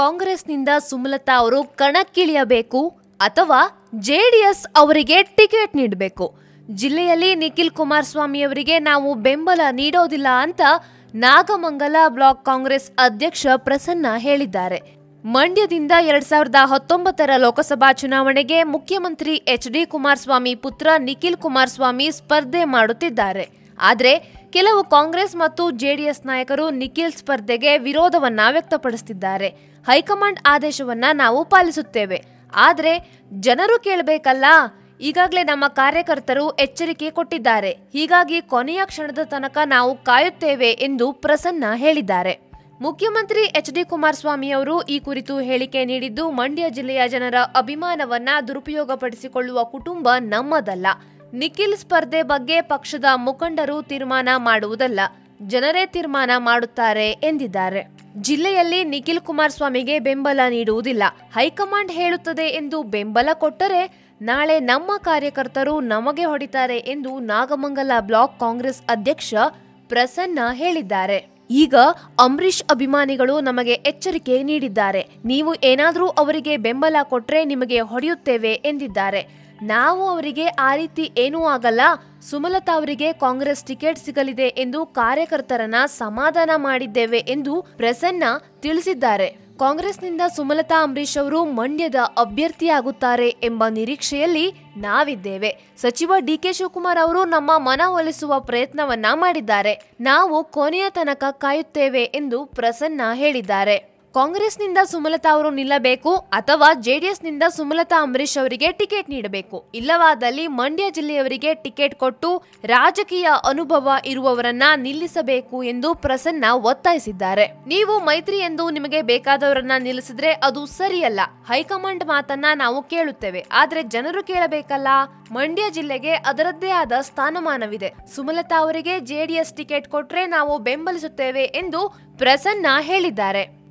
ಕಾಂಗ್ರೆಸ್ನಿಂದ ಸುಮಲತಾ ಅವರು ಕಣಕ್ಕಿಳಿಯಬೇಕು ಅಥವಾ ಜೆಡಿಎಸ್ ಅವರಿಗೆ ಟಿಕೆಟ್ ನೀಡಬೇಕು. ಜಿಲ್ಲೆಯಲ್ಲಿ ನಿಖಿಲ್ ಕುಮಾರಸ್ವಾಮಿ ಅವರಿಗೆ ನಾವು ಬೆಂಬಲ ನೀಡೋದಿಲ್ಲ ಅಂತ ನಾಗಮಂಗಲ ಬ್ಲಾಕ್ ಕಾಂಗ್ರೆಸ್ ಅಧ್ಯಕ್ಷ ಪ್ರಸನ್ನ ಹೇಳಿದ್ದಾರೆ. ಮಂಡ್ಯದಿಂದ ಎರಡ್ ಸಾವಿರದ ಹತ್ತೊಂಬತ್ತರ ಲೋಕಸಭಾ ಚುನಾವಣೆಗೆ ಮುಖ್ಯಮಂತ್ರಿ ಎಚ್ ಡಿ ಕುಮಾರಸ್ವಾಮಿ ಪುತ್ರ ನಿಖಿಲ್ ಕುಮಾರಸ್ವಾಮಿ ಸ್ಪರ್ಧೆ ಮಾಡುತ್ತಿದ್ದಾರೆ. ಆದರೆ ಕೆಲವು ಕಾಂಗ್ರೆಸ್ ಮತ್ತು ಜೆಡಿಎಸ್ ನಾಯಕರು ನಿಖಿಲ್ ಸ್ಪರ್ಧೆಗೆ ವಿರೋಧವನ್ನ ವ್ಯಕ್ತಪಡಿಸುತ್ತಿದ್ದಾರೆ ಹೈಕಮಾಂಡ್ ಆದೇಶವನ್ನ ನಾವು ಪಾಲಿಸುತ್ತೇವೆ. ಆದರೆ ಜನರು ಕೇಳಬೇಕಲ್ಲ, ಈಗಾಗಲೇ ನಮ್ಮ ಕಾರ್ಯಕರ್ತರು ಎಚ್ಚರಿಕೆ ಕೊಟ್ಟಿದ್ದಾರೆ. ಹೀಗಾಗಿ ಕೊನೆಯ ಕ್ಷಣದ ತನಕ ನಾವು ಕಾಯುತ್ತೇವೆ ಎಂದು ಪ್ರಸನ್ನ ಹೇಳಿದ್ದಾರೆ. ಮುಖ್ಯಮಂತ್ರಿ ಎಚ್ ಡಿ ಕುಮಾರಸ್ವಾಮಿ ಅವರು ಈ ಕುರಿತು ಹೇಳಿಕೆ ನೀಡಿದ್ದು, ಮಂಡ್ಯ ಜಿಲ್ಲೆಯ ಜನರ ಅಭಿಮಾನವನ್ನ ದುರುಪಯೋಗಪಡಿಸಿಕೊಳ್ಳುವ ಕುಟುಂಬ ನಮ್ಮದಲ್ಲ. ನಿಖಿಲ್ ಸ್ಪರ್ಧೆ ಬಗ್ಗೆ ಪಕ್ಷದ ಮುಖಂಡರು ತೀರ್ಮಾನ ಮಾಡುವುದಲ್ಲ, ಜನರೇ ತೀರ್ಮಾನ ಮಾಡುತ್ತಾರೆ ಎಂದಿದ್ದಾರೆ. ಜಿಲ್ಲೆಯಲ್ಲಿ ನಿಖಿಲ್ ಕುಮಾರಸ್ವಾಮಿಗೆ ಬೆಂಬಲ ನೀಡುವುದಿಲ್ಲ. ಹೈಕಮಾಂಡ್ ಹೇಳುತ್ತದೆ ಎಂದು ಬೆಂಬಲ ಕೊಟ್ಟರೆ ನಾಳೆ ನಮ್ಮ ಕಾರ್ಯಕರ್ತರು ನಮಗೆ ಹೊಡಿತಾರೆ ಎಂದು ನಾಗಮಂಗಲ ಬ್ಲಾಕ್ ಕಾಂಗ್ರೆಸ್ ಅಧ್ಯಕ್ಷ ಪ್ರಸನ್ನ ಹೇಳಿದ್ದಾರೆ. ಈಗ ಅಂಬರೀಷ್ ಅಭಿಮಾನಿಗಳು ನಮಗೆ ಎಚ್ಚರಿಕೆ ನೀಡಿದ್ದಾರೆ. ನೀವು ಏನಾದರೂ ಅವರಿಗೆ ಬೆಂಬಲ ಕೊಟ್ಟರೆ ನಿಮಗೆ ಹೊಡೆಯುತ್ತೇವೆ ಎಂದಿದ್ದಾರೆ. ನಾವು ಅವರಿಗೆ ಆ ರೀತಿ ಏನೂ ಆಗಲ್ಲ. ಸುಮಲತಾ ಅವರಿಗೆ ಕಾಂಗ್ರೆಸ್ ಟಿಕೆಟ್ ಸಿಗಲಿದೆ ಎಂದು ಕಾರ್ಯಕರ್ತರನ್ನ ಸಮಾಧಾನ ಮಾಡಿದ್ದೇವೆ ಎಂದು ಪ್ರಸನ್ನ ತಿಳಿಸಿದ್ದಾರೆ. ಕಾಂಗ್ರೆಸ್ನಿಂದ ಸುಮಲತಾ ಅಂಬರೀಶ್ ಅವರು ಮಂಡ್ಯದ ಅಭ್ಯರ್ಥಿಯಾಗುತ್ತಾರೆ ಎಂಬ ನಿರೀಕ್ಷೆಯಲ್ಲಿ ನಾವಿದ್ದೇವೆ. ಸಚಿವ ಡಿಕೆ ಶಿವಕುಮಾರ್ ಅವರು ನಮ್ಮ ಮನವೊಲಿಸುವ ಪ್ರಯತ್ನವನ್ನ ಮಾಡಿದ್ದಾರೆ. ನಾವು ಕೊನೆಯ ತನಕ ಕಾಯುತ್ತೇವೆ ಎಂದು ಪ್ರಸನ್ನ ಹೇಳಿದ್ದಾರೆ. ಕಾಂಗ್ರೆಸ್ನಿಂದ ಸುಮಲತಾ ಅವರು ನಿಲ್ಲಬೇಕು ಅಥವಾ ಜೆಡಿಎಸ್ನಿಂದ ಸುಮಲತಾ ಅಂಬರೀಶ್ ಅವರಿಗೆ ಟಿಕೆಟ್ ನೀಡಬೇಕು. ಇಲ್ಲವಾದಲ್ಲಿ ಮಂಡ್ಯ ಜಿಲ್ಲೆಯವರಿಗೆ ಟಿಕೆಟ್ ಕೊಟ್ಟು ರಾಜಕೀಯ ಅನುಭವ ಇರುವವರನ್ನ ನಿಲ್ಲಿಸಬೇಕು ಎಂದು ಪ್ರಸನ್ನ ಒತ್ತಾಯಿಸಿದ್ದಾರೆ. ನೀವು ಮೈತ್ರಿ ಎಂದು ನಿಮಗೆ ಬೇಕಾದವರನ್ನ ನಿಲ್ಲಿಸಿದ್ರೆ ಅದು ಸರಿಯಲ್ಲ. ಹೈಕಮಾಂಡ್ ಮಾತನ್ನ ನಾವು ಕೇಳುತ್ತೇವೆ. ಆದ್ರೆ ಜನರು ಕೇಳಬೇಕಲ್ಲ? ಮಂಡ್ಯ ಜಿಲ್ಲೆಗೆ ಅದರದ್ದೇ ಆದ ಸ್ಥಾನಮಾನವಿದೆ. ಸುಮಲತಾ ಅವರಿಗೆ ಜೆಡಿಎಸ್ ಟಿಕೆಟ್ ಕೊಟ್ರೆ ನಾವು ಬೆಂಬಲಿಸುತ್ತೇವೆ ಎಂದು ಪ್ರಸನ್ನ ಹೇಳಿದ್ದಾರೆ.